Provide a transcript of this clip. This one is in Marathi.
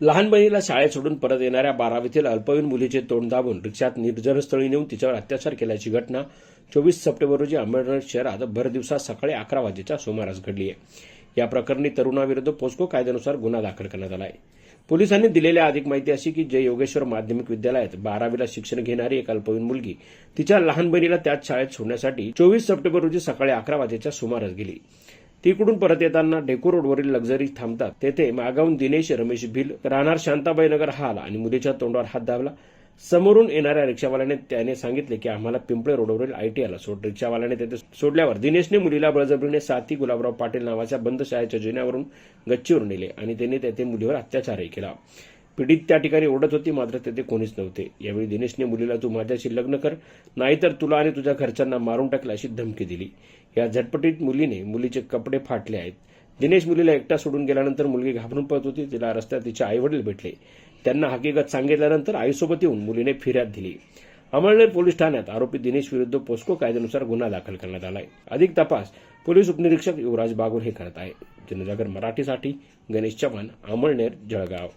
लहान बहिणीला शाळेत सोडून परत येणाऱ्या बारावीतील अल्पवयीन मुलीचे तोंड दाबून रिक्षात निर्जनस्थळी नेऊन तिच्यावर अत्याचार केल्याची घटना चोवीस सप्टेंबर रोजी अमरनाथ शहरात भरदिवसा सकाळी अकरा वाजेच्या सुमारास घडली आहे. या प्रकरणी तरुणाविरुद्ध पोस्को कायद्यानुसार गुन्हा दाखल करण्यात आला आहे. पोलिसांनी दिलेल्या अधिक माहिती अशी की जय योगेश्वर माध्यमिक विद्यालयात बारावीला शिक्षण घेणारी एक अल्पवयीन मुलगी तिच्या लहान बहिणीला त्याच शाळेत सोडण्यासाठी चोवीस सप्टेंबर रोजी सकाळी अकरा वाजेच्या सुमारास गेली. तिकडून परत येताना डेको रोडवरील लक्झरी थांबतात. तेथे मागाहून दिनेश रमेश भिल राहणार शांताबाई नगर हा आला आणि मुलीच्या तोंडावर हात दाबला. समोरून येणाऱ्या रिक्षावाल्याने त्याने सांगितले की आम्हाला पिंपळे रोडवरील आयटीआयला सोड रिक्षावाल्याने तेथे सोडल्यावर दिनेशने मुलीला बळजबरीने साथी गुलाबराव पाटील नावाच्या बंद शाळेच्या जिन्यावरून गच्चीवर नेले आणि त्यांनी तेथे मुलीवर अत्याचारही केला. पीडित त्या ठिकाणी ओढत होती मात्र तेथे कोणीच नव्हते. यावेळी दिनेशने मुलीला तू माझ्याशी लग्न कर नाहीतर तुला आणि तुझ्या घरच्यांना मारून टाकलं अशी धमकी दिली. या झटपटीत मुलीने मुलीचे कपडे फाटले आहेत. दिनेश मुलीला एकटा सोडून गेल्यानंतर मुलगी घाबरून पळत होती. तिला रस्त्यात तिचे आईवडील भेटले. त्यांना हकीकत सांगितल्यानंतर आईसोबत येऊन मुलीने फिर्याद दिली. अमळनेर पोलीस ठाण्यात आरोपी दिनेश विरुद्ध पोस्को कायद्यानुसार गुन्हा दाखल करण्यात आलाय. अधिक तपास पोलीस उपनिरीक्षक युवराज बागुल हे करत आहे जनजागर मराठीसाठी गणेश चव्हाण अमळनेर जळगाव.